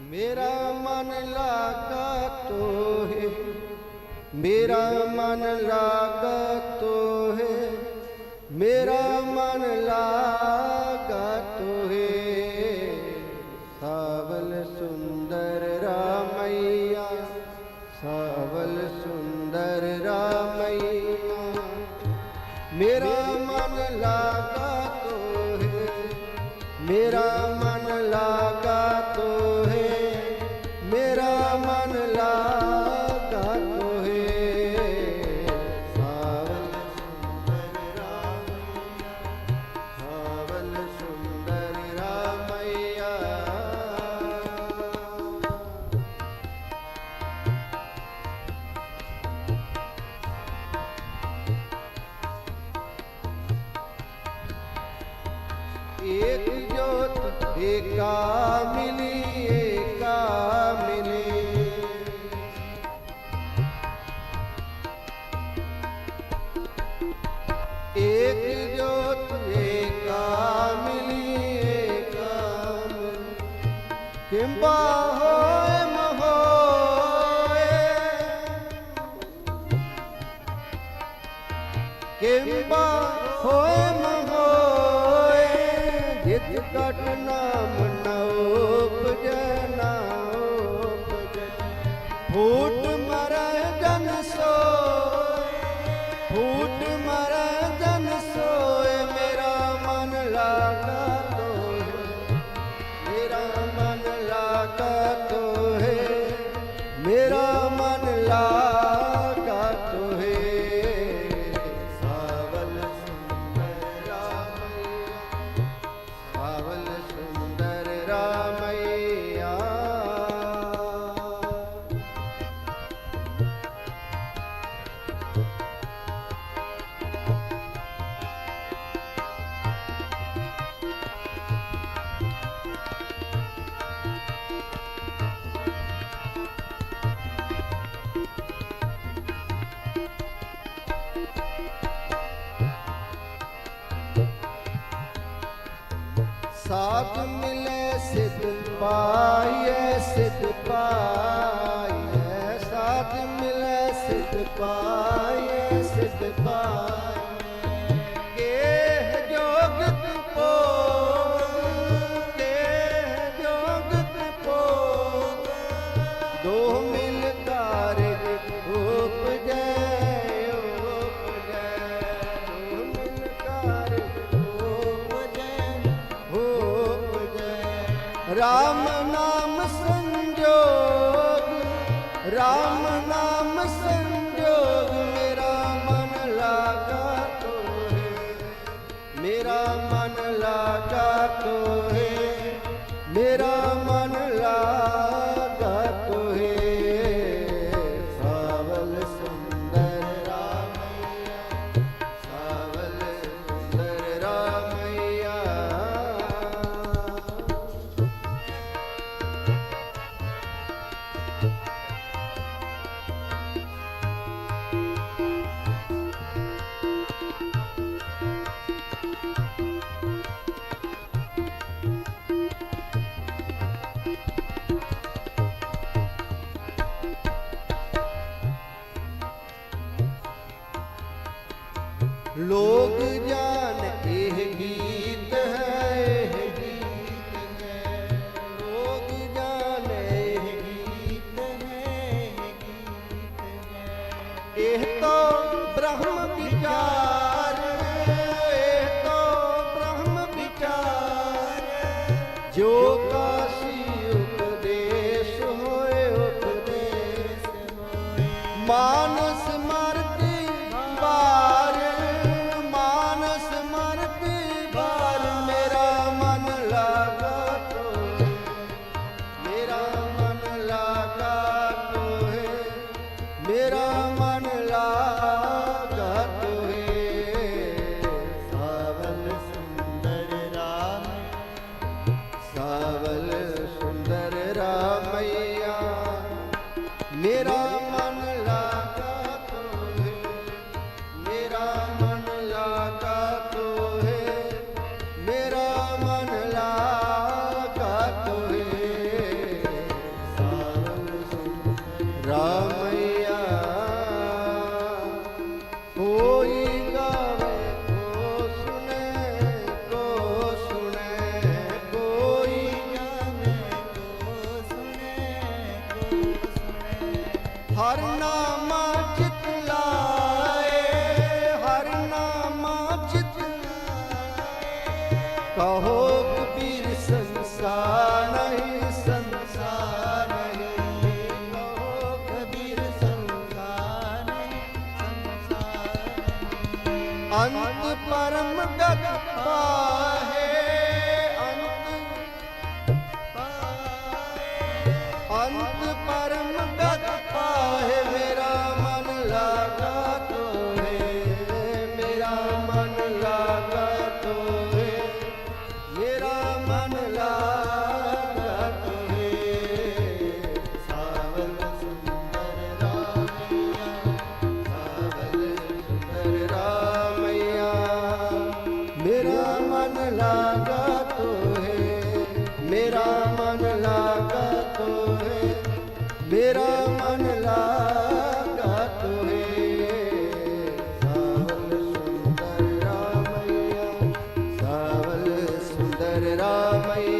ਮੇਰਾ ਮਨ ਲਾਗਾ ਤੋਹੇ, ਮੇਰਾ ਮਨ ਲਾਗਾ ਤੋਹੇ, ਮੇਰਾ ਮਨ ਲਾਗਾ ਤੋਹੇ। ਸਾਵਲ ਸੁੰਦਰ ਰਾਮਈਆ, ਸਾਵਲ ਸੁੰਦਰ ਰਾਮਈਆ, ਮੇਰਾ ਮਨ ਲਾਗਾ ਤੋਹੇ, ਮੇਰਾ ਏਕ ਜੋਤ ਏਕਾ ਮਿਲੀ ਏਕਾ ਮਿਲੀ ਏਕ ਜੋਤ ਏਕਾ ਮਿਲੀ ਏਕਾ ਮਿਲੀ ਕਿੰਬਾ ਹੋ ਜਿਤ ਕਟ ਸਾਥ ਮਿਲੇ ਸਿੱਧ ਪਾਈਐ ਸਿੱਧ ਪਾਈਐ ਰਾਮ ਨਾਮ ਸੰਜੋਗ ਰਾਮ ਲੋਕ ਜਾਣ ਇਹ ਗੀਤ ਹੈ, ਇਹ ਗੀਤ ਹੈ। ਲੋਕ ਜਾਣ ਇਹ ਗੀਤ ਹੈ, ਇਹ ਗੀਤ ਹੈ। ਇਹ ਤਾਂ ਬ੍ਰਹਮ ਵਿਚਾਰ ਇਹ ਤਾਂ ਬ੍ਰਹਮ ਵਿਚਾਰ ਜੋ ਮੇਰਾ ਮਨ ਲਾਗਾ ਤੋਏ ਸਾਵਲ ਸੁੰਦਰ ਰਾਮ ਸਾਵਲ ਸੁੰਦਰ ਰਾਮਈਆ। ਮੇਰਾ कहो कुबीर संसार नहीं संसार नहीं कहो कबीर संसार अंत परम गत है ਮੇਰਾ ਮਨ ਲਾਗਾ ਤੋਹੇ ਮੇਰਾ ਮਨ ਲਾਗਾ ਤੋਹੇ। ਸਾਵਲ ਸੁੰਦਰ ਰਾਮਈਆ ਸੁੰਦਰ ਰਾਮਈਆ।